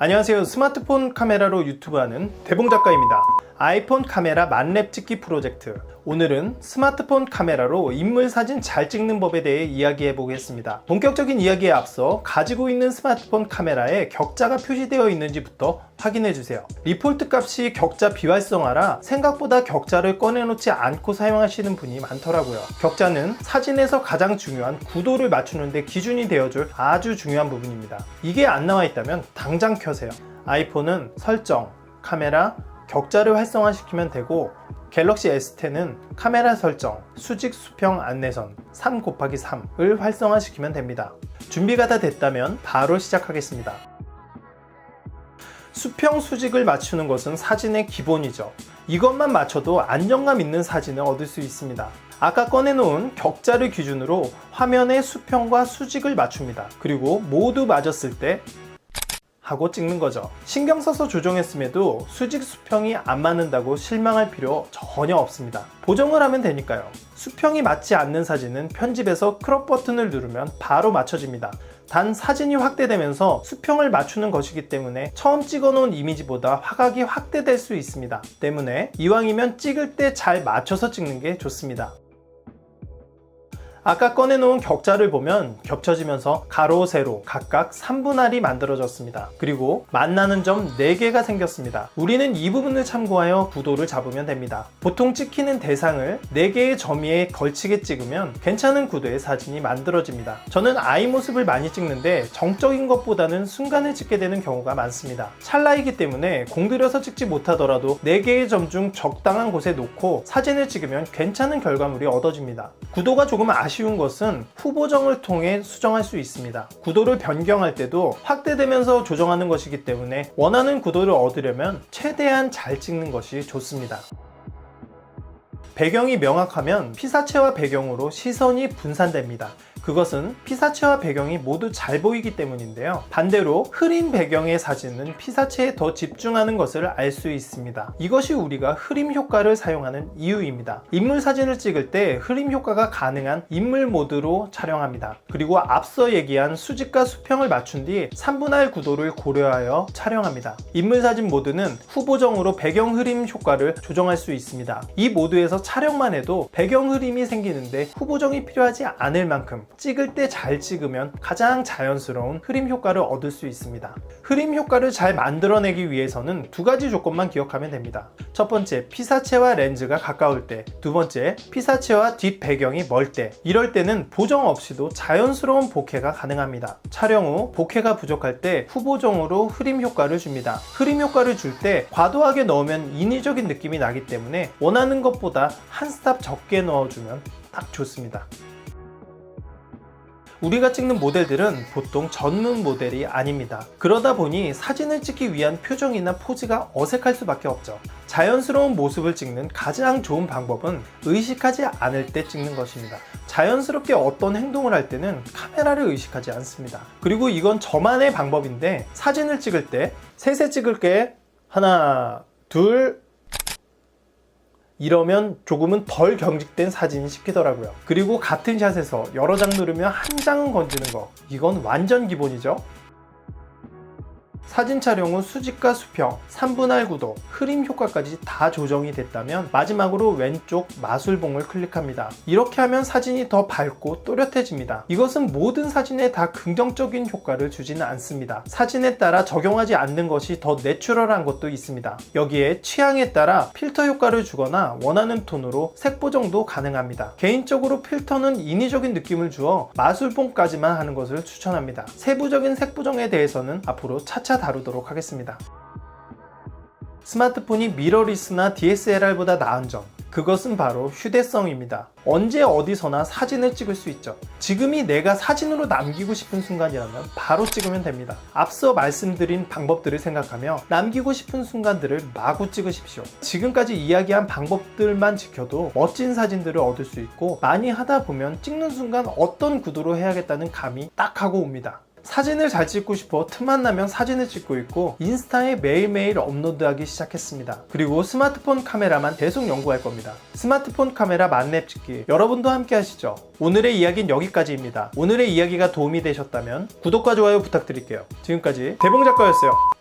안녕하세요. 스마트폰 카메라로 유튜브하는 대봉 작가입니다. 아이폰 카메라 만렙 찍기 프로젝트. 오늘은 스마트폰 카메라로 인물 사진 잘 찍는 법에 대해 이야기해 보겠습니다. 본격적인 이야기에 앞서 가지고 있는 스마트폰 카메라에 격자가 표시되어 있는지부터 확인해 주세요. 리폴트 값이 격자 비활성화라 생각보다 격자를 꺼내놓지 않고 사용하시는 분이 많더라고요. 격자는 사진에서 가장 중요한 구도를 맞추는데 기준이 되어줄 아주 중요한 부분입니다. 이게 안 나와 있다면 당장 켜세요. 아이폰은 설정, 카메라, 격자를 활성화시키면 되고 갤럭시 S10은 카메라 설정, 수직 수평 안내선 3 곱하기 3을 활성화시키면 됩니다. 준비가 다 됐다면 바로 시작하겠습니다. 수평 수직을 맞추는 것은 사진의 기본이죠. 이것만 맞춰도 안정감 있는 사진을 얻을 수 있습니다. 아까 꺼내놓은 격자를 기준으로 화면의 수평과 수직을 맞춥니다. 그리고 모두 맞았을 때 하고 찍는 거죠. 신경 써서 조정했음에도 수직 수평이 안 맞는다고 실망할 필요 전혀 없습니다. 보정을 하면 되니까요. 수평이 맞지 않는 사진은 편집에서 크롭 버튼을 누르면 바로 맞춰집니다. 단 사진이 확대되면서 수평을 맞추는 것이기 때문에 처음 찍어놓은 이미지보다 화각이 확대될 수 있습니다. 때문에 이왕이면 찍을 때 잘 맞춰서 찍는 게 좋습니다. 아까 꺼내놓은 격자를 보면 겹쳐지면서 가로, 세로 각각 3분할이 만들어졌습니다. 그리고 만나는 점 4개가 생겼습니다. 우리는 이 부분을 참고하여 구도를 잡으면 됩니다. 보통 찍히는 대상을 4개의 점 위에 걸치게 찍으면 괜찮은 구도의 사진이 만들어집니다. 저는 아이 모습을 많이 찍는데 정적인 것보다는 순간을 찍게 되는 경우가 많습니다. 찰나이기 때문에 공들여서 찍지 못하더라도 4개의 점 중 적당한 곳에 놓고 사진을 찍으면 괜찮은 결과물이 얻어집니다. 구도가 조금 아쉬 운 것은 후보정을 통해 수정할 수 있습니다. 구도를 변경할 때도 확대되면서 조정하는 것이기 때문에 원하는 구도를 얻으려면 최대한 잘 찍는 것이 좋습니다. 배경이 명확하면 피사체와 배경으로 시선이 분산됩니다. 그것은 피사체와 배경이 모두 잘 보이기 때문인데요. 반대로 흐린 배경의 사진은 피사체에 더 집중하는 것을 알 수 있습니다. 이것이 우리가 흐림 효과를 사용하는 이유입니다. 인물 사진을 찍을 때 흐림 효과가 가능한 인물 모드로 촬영합니다. 그리고 앞서 얘기한 수직과 수평을 맞춘 뒤 3분할 구도를 고려하여 촬영합니다. 인물 사진 모드는 후보정으로 배경 흐림 효과를 조정할 수 있습니다. 이 모드에서 촬영만 해도 배경 흐림이 생기는데 후보정이 필요하지 않을 만큼 찍을 때 잘 찍으면 가장 자연스러운 흐림 효과를 얻을 수 있습니다. 흐림 효과를 잘 만들어내기 위해서는 두 가지 조건만 기억하면 됩니다. 첫 번째, 피사체와 렌즈가 가까울 때. 두 번째, 피사체와 뒷 배경이 멀 때. 이럴 때는 보정 없이도 자연스러운 복회가 가능합니다. 촬영 후 복회가 부족할 때 후보정으로 흐림 효과를 줍니다. 흐림 효과를 줄 때 과도하게 넣으면 인위적인 느낌이 나기 때문에 원하는 것보다 한 스탑 적게 넣어주면 딱 좋습니다. 우리가 찍는 모델들은 보통 전문 모델이 아닙니다. 그러다 보니 사진을 찍기 위한 표정이나 포즈가 어색할 수밖에 없죠. 자연스러운 모습을 찍는 가장 좋은 방법은 의식하지 않을 때 찍는 것입니다. 자연스럽게 어떤 행동을 할 때는 카메라를 의식하지 않습니다. 그리고 이건 저만의 방법인데 사진을 찍을 때 셋에 찍을 게 하나, 둘, 이러면 조금은 덜 경직된 사진이 찍히더라고요. 그리고 같은 샷에서 여러 장 누르면 한 장은 건지는 거. 이건 완전 기본이죠. 사진 촬영 후 수직과 수평, 3분할 구도, 흐림 효과까지 다 조정이 됐다면 마지막으로 왼쪽 마술봉을 클릭합니다. 이렇게 하면 사진이 더 밝고 또렷해집니다. 이것은 모든 사진에 다 긍정적인 효과를 주지는 않습니다. 사진에 따라 적용하지 않는 것이 더 내추럴한 것도 있습니다. 여기에 취향에 따라 필터 효과를 주거나 원하는 톤으로 색 보정도 가능합니다. 개인적으로 필터는 인위적인 느낌을 주어 마술봉까지만 하는 것을 추천합니다. 세부적인 색 보정에 대해서는 앞으로 차차 다루도록 하겠습니다. 스마트폰이 미러리스나 DSLR보다 나은 점. 그것은 바로 휴대성입니다. 언제 어디서나 사진을 찍을 수 있죠. 지금이 내가 사진으로 남기고 싶은 순간이라면 바로 찍으면 됩니다. 앞서 말씀드린 방법들을 생각하며 남기고 싶은 순간들을 마구 찍으십시오. 지금까지 이야기한 방법들만 지켜도 멋진 사진들을 얻을 수 있고 많이 하다 보면 찍는 순간 어떤 구도로 해야겠다는 감이 딱 하고 옵니다. 사진을 잘 찍고 싶어 틈만 나면 사진을 찍고 있고 인스타에 매일매일 업로드하기 시작했습니다. 그리고 스마트폰 카메라만 계속 연구할 겁니다. 스마트폰 카메라 만렙 찍기 여러분도 함께 하시죠. 오늘의 이야기는 여기까지입니다. 오늘의 이야기가 도움이 되셨다면 구독과 좋아요 부탁드릴게요. 지금까지 대봉 작가였어요.